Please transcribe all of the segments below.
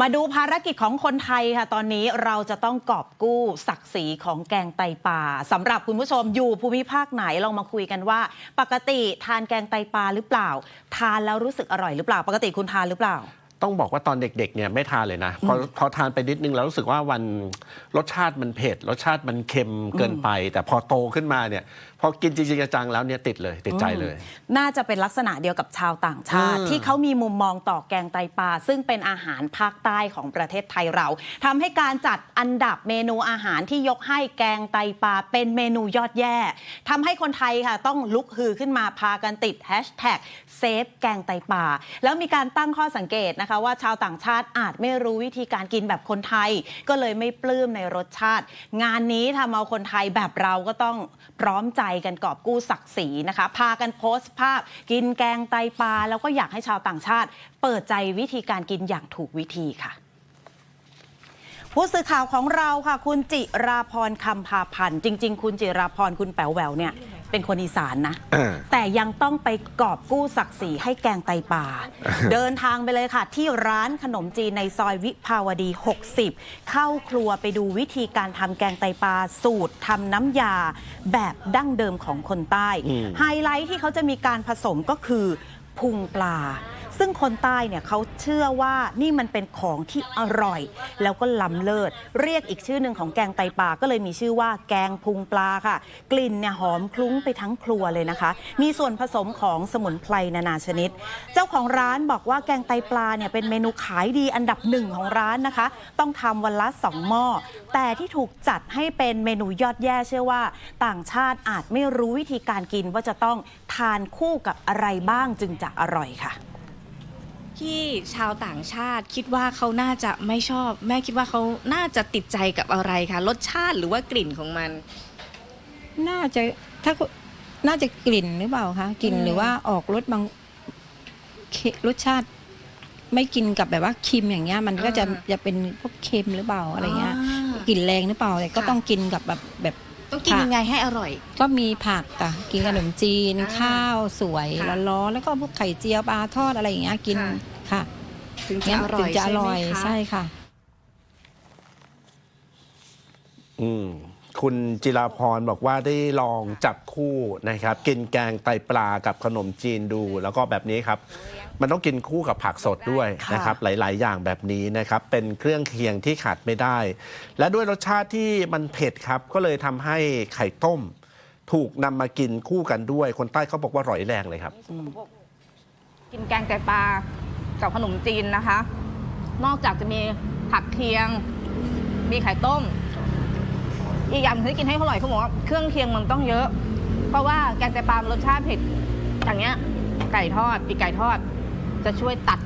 มาดูภารกิจของคนไทยค่ะ ตอนนี้เราจะต้องกอบกู้ศักดิ์ศรีของแกงไตปลาสำหรับคุณผู้ชมอยู่ภูมิภาคไหนลองมาคุยกันว่า ปกติทานแกงไตปลาหรือเปล่า ทานแล้วรู้สึกอร่อยหรือเปล่า ปกติคุณทานหรือเปล่า ต้องบอกว่าตอนเด็กๆเนี่ยไม่ทานเลยนะพอพอทานไปนิดนึงแล้วรู้สึกว่าวันรสชาติมันเผ็ดรสชาติมันเค็มเกินไป แต่พอโตขึ้นมาเนี่ยพอกินจริงๆจังๆแล้วเนี่ยติดเลยติดใจเลย น่าจะเป็นลักษณะเดียวกับชาวต่างชาติอืมที่เขามีมุมมองต่อแกงไตปลาซึ่งเป็นอาหารภาคใต้ของประเทศไทยเราทำให้การจัดอันดับเมนูอาหารที่ยกให้แกงไตปลาเป็นเมนูยอดแย่ทำให้คนไทยค่ะต้องลุกฮือขึ้นมาพากันติดแฮชแท็กเซฟแกงไตปลาแล้วมีการตั้งข้อสังเกตนะคะว่าชาวต่างชาติอาจไม่รู้วิธีการกินแบบคนไทย ก็เลยไม่ปลื้มในรสชาติ งานนี้ทำเอาคนไทยแบบเราก็ต้องพร้อมใจกันกอบกู้ศักดิ์ศรีนะคะ พากันโพสต์ภาพ กินแกงไตปลาแล้วก็อยากให้ชาวต่างชาติ เปิดใจวิธีการกินอย่างถูกวิธีค่ะผู้สื่อข่าวของเราค่ะ คุณจิราพรคำพาพันธ์จริง ๆ คุณจิราพรคุณแป๋วแหววเนี่ย เป็นคนอีสานนะอ่าแต่ยังต้องไปกอบกู้ศักดิ์ศรีให้แกงไตปลาเดินทางไปเลยค่ะ ที่ร้านขนมจีนในซอยวิภาวดี 60 เข้าครัวไปดูวิธีการทำแกงไตปลาสูตรทำน้ำยาแบบดั้งเดิมของคนใต้อืมไฮไลท์ที่เขาจะมีการผสมก็คือพุงปลา ซึ่งคนใต้เนี่ยเขาเชื่อว่านี่มันเป็นของที่อร่อย แล้วก็ล้ำเลิศ เรียกอีกชื่อหนึ่งของแกงไตปลาก็เลยมีชื่อว่าแกงพุงปลาค่ะ กลิ่นเนี่ยหอมคลุ้งไปทั้งครัวเลยนะคะ มีส่วนผสมของสมุนไพรนานาชนิด เจ้าของร้านบอกว่าแกงไตปลาเนี่ยเป็นเมนูขายดีอันดับหนึ่งของร้านนะคะ ต้องทำวันละสองหม้อ แต่ที่ถูกจัดให้เป็นเมนูยอดแย่เชื่อว่า ต่างชาติอาจไม่รู้วิธีการกินว่าจะต้องทานคู่กับอะไรบ้างจึงจะอร่อยค่ะ ที่ชาวต่างชาติคิดว่าเขาน่าจะไม่ชอบ แม่คิดว่าเขาน่าจะติดใจกับอะไรคะรสชาติหรือว่ากลิ่นของมัน น่าจะถ้าน่าจะกลิ่นหรือเปล่าคะกลิ่นอืม หรือว่าออกรสบางเครสชาติ ไม่กินกับแบบว่าเค็มอย่างเงี้ย มันก็จะจะเป็นพวกเค็มหรือเปล่าอะไรเงี้ยกลิ่นแรงหรือเปล่าแต่ก็ค่ะต้องกินกับแบบแบบ ต้องกินยังไงให้อร่อย ก็มีผักอะกินขนมจีน อ่าข้าวสวยค่ะร้อนๆแล้วก็พวกไข่เจียวปลาทอดอะไรอย่างเงี้ยกินค่ะ ค่ะถึงจะเงี้ยอร่ถึอยงจะอร่อยใช่ไหมคะใช่ค่ะ อืมคุณจิราพรบอกว่าได้ลองจับคู่นะครับ กินแกงไตปลากับขนมจีนดู แล้วก็แบบนี้ครับ มันต้องกินคู่กับผักสดด้วยค่ะ นะครับหลาย ๆ อย่างแบบนี้นะครับเป็นเครื่องเคียงที่ขาดไม่ได้ และด้วยรสชาติที่มันเผ็ดครับก็เลยทำให้ไข่ต้ม ถูกนำมากินคู่กันด้วย คนใต้เขาบอกว่าร่อยแรงเลยครับกินแกงไตปลากับขนมจีนนะคะ นอกจากจะมีผักเคียง มีไข่ต้ม อีกอย่างหนึ่งที่กินให้อร่อยเขาบอกว่าเครื่องเคียงมันต้องเยอะ เพราะว่าแกงไตปลามันรสชาติเผ็ดอย่างเงี้ย ไก่ทอดปีกไก่ทอด จะช่วยตัด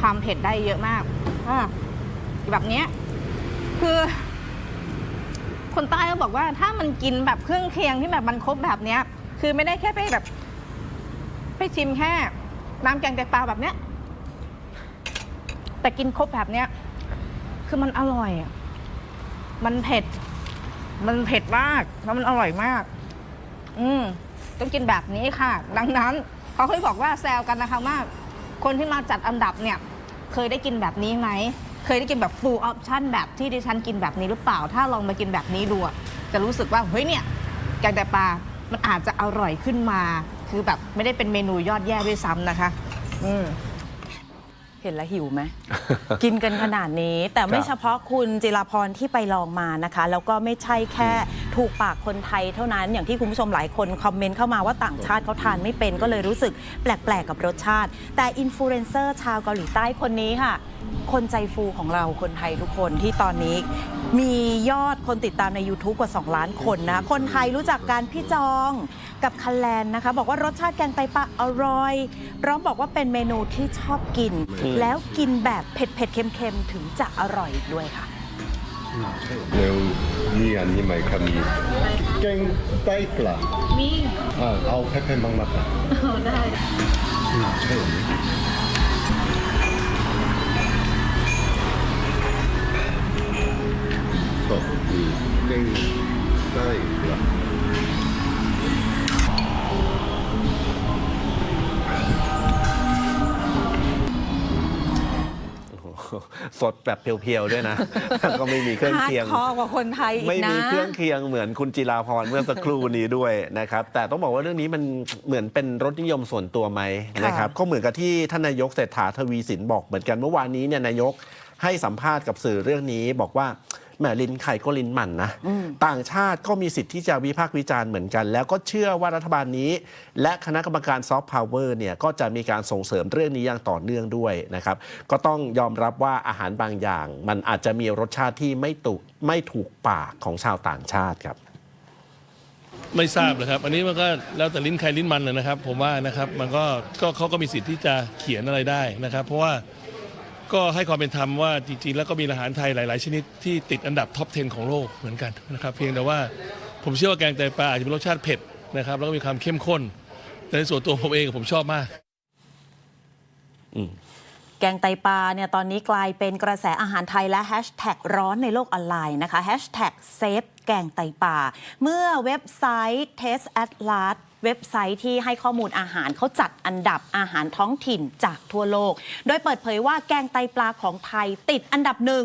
ความเผ็ดได้เยอะมากอ่าแบบเนี้ยคือ คนใต้เขาบอกว่าถ้ามันกินแบบเครื่องเคียงที่แบบมันครบแบบเนี้ย คือไม่ได้แค่ไปแบบ ไปชิมแค่น้ำแกงไตปลาแบบเนี้ย แต่กินครบแบบเนี้ย คือมันอร่อยมันเผ็ด มันเผ็ดมากแล้วมันอร่อยมาก อืมต้องกินแบบนี้ค่ะ ดังนั้นเขาเคยบอกว่าแซวกันนะคะว่า คนที่มาจัดอันดับเนี่ยเคยได้กินแบบนี้ไหม เคยได้กินแบบ full option แบบที่ดิฉันกินแบบนี้หรือเปล่า ถ้าลองมากินแบบนี้ดูอะจะรู้สึกว่าเฮ้ยเนี่ยแกงแตปลา มันอาจจะอร่อยขึ้นมา คือแบบไม่ได้เป็นเมนูยอดแย่ด้วยซ้ำนะคะ อืม เห็นแล้วหิวไหม กินกันขนาดนี้แต่ไม่ครับเฉพาะคุณจิราพรที่ไปลองมานะคะ แล้วก็ไม่ใช่แค่ถูกปากคนไทยเท่านั้นอย่างที่คุณผู้ชมหลายคนคอมเมนต์เข้ามาว่าต่างชาติเขาทานไม่เป็นก็เลยรู้สึกแปลก ๆ กับรสชาติ แต่อินฟลูเอนเซอร์ชาวเกาหลีใต้คนนี้ค่ะ คนใจฟูของเราคนไทยทุกคนที่ตอนนี้มียอดคนติดตามใน YouTube กว่า 2 ล้านคนนะ คนไทยรู้จักการพี่จองกับคันแลนนะคะ บอกว่ารสชาติแกงไตปลาอร่อย พร้อมบอกว่าเป็นเมนูที่ชอบกินอืมแล้วกินแบบเผ็ดๆเค็มๆ ถึงจะอร่อยอีกด้วยค่ะ แล้วมีอันนี้ไหมครับมีแกงไตปลามีอ่าเอาเผ็ดๆมากๆครับได้ มีแกงไตปลาโอ้โหสดแบบเพียวๆ ด้วยนะแล้วก็ไม่มีเครื่องฮาร์ดเคียงคอร์กว่าคนไทยอีกนะ ไม่มีเครื่องเคียงเหมือนคุณจิราพรเมื่อสักครู่นี้ด้วยนะครับ แต่ต้องบอกว่าเรื่องนี้มันเหมือนเป็นรสนิยมส่วนตัวไหมค่ะนะครับ ก็เหมือนกับที่ท่านนายกเศรษฐาทวีสินบอกเหมือนกันเมื่อวานนี้เนี่ยนายกให้สัมภาษณ์กับสื่อเรื่องนี้บอกว่า แหมลิ้นไข่ก็ลิ้นหมันนะ ต่างชาติก็มีสิทธิ์ที่จะวิพากษ์วิจารณ์เหมือนกัน แล้วก็เชื่อว่ารัฐบาลนี้ และคณะกรรมการซอฟต์พาวเวอร์เนี่ยก็จะมีการส่งเสริมเรื่องนี้อย่างต่อเนื่องด้วยนะครับก็ต้องยอมรับว่าอาหารบางอย่าง มันอาจจะมีรสชาติที่ไม่ถูกไม่ถูกปากของชาวต่างชาติครับไม่ทราบเลยครับ อันนี้มันก็แล้วแต่ลิ้นใครลิ้นมันนะนะครับ ผมว่านะครับ มันก็ก็เขาก็มีสิทธิ์ที่จะเขียนอะไรได้นะครับ เพราะว่า ก็ให้ความเป็นธรรมว่าจริงๆ แล้วก็มีอาหารไทยหลาย ๆ ชนิดที่ติดอันดับท็อป 10 ของโลกเหมือนกันนะครับเพียงแต่ว่าผมเชื่อว่าแกงไตปลาอาจจะเป็นรสชาติเผ็ดนะครับแล้วก็มีความเข้มข้น แต่ในส่วนตัวผมเองผมชอบมากแกงไตปลาเนี่ยตอนนี้กลายเป็นกระแสอาหารไทยและแฮชแท็กร้อนในโลกออนไลน์นะคะแฮชแท็กเซฟแกงไตปลาเมื่อเว็บไซต์ Taste Atlas เว็บไซต์ที่ให้ข้อมูลอาหารเขาจัดอันดับอาหารท้องถิ่นจากทั่วโลก โดยเปิดเผยว่าแกงไตปลาของไทยติดอันดับหนึ่ง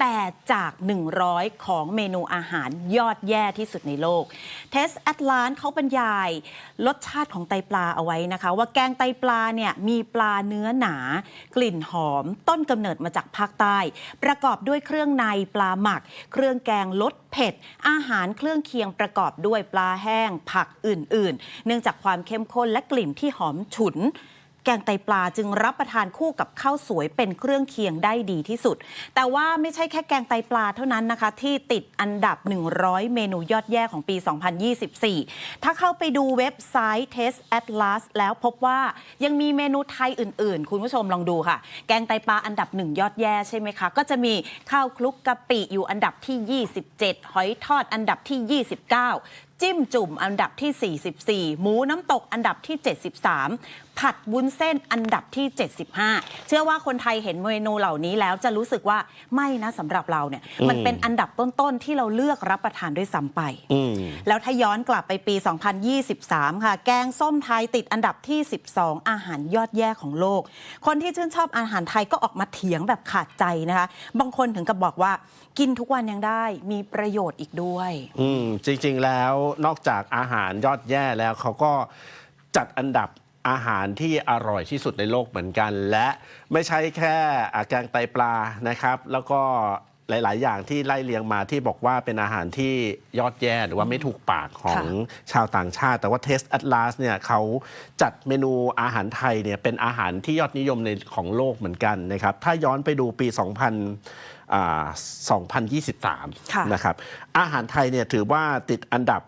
แต่จาก 100 ของเมนูอาหารยอดแย่ที่สุดในโลก เทสแอตลานเขาบรรยายรสชาติของไตปลาเอาไว้นะคะ ว่าแกงไตปลาเนี่ยมีปลาเนื้อหนา กลิ่นหอม ต้นกำเนิดมาจากภาคใต้ ประกอบด้วยเครื่องในปลาหมัก เครื่องแกงรสเผ็ด อาหารเครื่องเคียงประกอบด้วยปลาแห้ง ผักอื่น ๆ เนื่องจากความเข้มข้นและกลิ่นที่หอมฉุน แกงไตปลาจึงรับประทานคู่กับข้าวสวยเป็นเครื่องเคียงได้ดีที่สุด แต่ว่าไม่ใช่แค่แกงไตปลาเท่านั้นนะคะ ที่ติดอันดับ 100 เมนูยอดแย่ของปี 2024 ถ้าเข้าไปดูเว็บไซต์ Taste Atlas แล้วพบว่ายังมีเมนูไทยอื่น ๆ คุณผู้ชมลองดูค่ะ แกงไตปลาอันดับหนึ่งยอดแย่ใช่ไหมคะ ก็จะมีข้าวคลุกกะปิอยู่อันดับที่ 27 หอยทอดอันดับที่ 29 จิ้มจุ่มอันดับที่ 44 หมูน้ำตกอันดับที่ 73 ผัดวุ้นเส้นอันดับที่ 75 เชื่อว่าคนไทยเห็นเมนูเหล่านี้แล้วจะรู้สึกว่าไม่นะสำหรับเราเนี่ย มันเป็นอันดับต้นๆ ที่เราเลือกรับประทานด้วยซ้ำไปอืมแล้วถ้าย้อนกลับไปปี 2023 ค่ะ แกงส้มไทยติดอันดับที่ 12 อาหารยอดแย่ของโลก คนที่ชื่นชอบอาหารไทยก็ออกมาเถียงแบบขาดใจนะคะ บางคนถึงกับบอกว่ากินทุกวันยังได้มีประโยชน์อีกด้วย อืมจริงๆแล้วนอกจากอาหารยอดแย่แล้วเขาก็จัดอันดับอาหารที่อร่อยที่สุดในโลกเหมือนกัน และไม่ใช่แค่อ่าแกงไตปลานะครับ แล้วก็หลาย ๆ อย่างที่ไล่เลียงมาที่บอกว่าเป็นอาหารที่ยอดแย่หรือว่าไม่ถูกปากของชาวต่างชาติ แต่ว่า Taste Atlas เนี่ยเขาจัดเมนูอาหารไทยเนี่ยเป็นอาหารที่ยอดนิยมในของโลกเหมือนกันนะครับ ถ้าย้อนไปดูปี 2000อ่าค่ะ2023 นะครับ อาหารไทยเนี่ยถือว่าติดอันดับ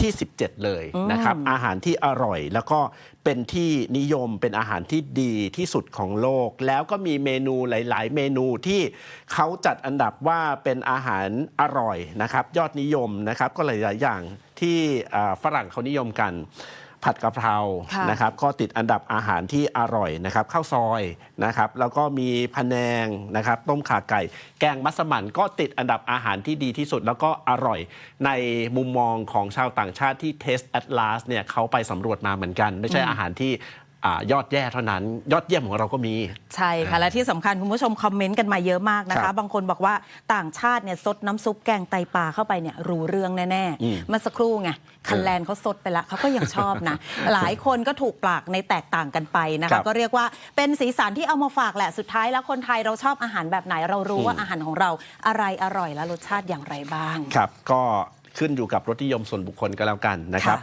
ที่ 17 เลยนะครับ อาหารที่อร่อยแล้วก็เป็นที่นิยมเป็นอาหารที่ดีที่สุดของโลก แล้วก็มีเมนูหลาย ๆ เมนูที่เขาจัดอันดับว่าเป็นอาหารอร่อยนะครับ ยอดนิยมนะครับ ก็หลาย ๆ อย่างที่อ่าฝรั่งเขานิยมกัน ผัดกะเพราค่ะนะครับก็ติดอันดับอาหารที่อร่อยนะครับข้าวซอยนะครับแล้วก็มีพะแนงนะครับต้มข่าไก่ แกงมัสมั่นก็ติดอันดับอาหารที่ดีที่สุด แล้วก็อร่อยในมุมมองของชาวต่างชาติที่ Taste Atlas เนี่ยเขาไปสำรวจมาเหมือนกัน ไม่ใช่อาหารที่ อายอดแย่เท่านั้น ยอดเยี่ยมของเราก็มี ใช่ค่ะ และที่สำคัญคุณผู้ชมคอมเมนต์กันมาเยอะมากนะครัคะ บบางคนบอกว่าต่างชาติเนี่ยซดน้ำซุปแกงไตปลาเข้าไปเนี่ยรู้เรื่องแน่อืมๆเมื่อสักครู่ไงคันแลนเขาซดไปแล้วเขาก็ยังชอบนะ หลายคนก็ถูกปากในแตกต่างกันไปนะครัคะ บ ก็เรียกว่าเป็นสีสันที่เอามาฝากแหละสุดท้ายแล้วคนไทยเราชอบอาหารแบบไหนเรารู้ว่าอาหารของเราอะไรอร่อยและรสชาติอย่างไรบ้าง ครับ ก็ขึ้นอยู่กับรสนิยมส่วนบุคคลก็แล้วกันนะครับ ค่ะ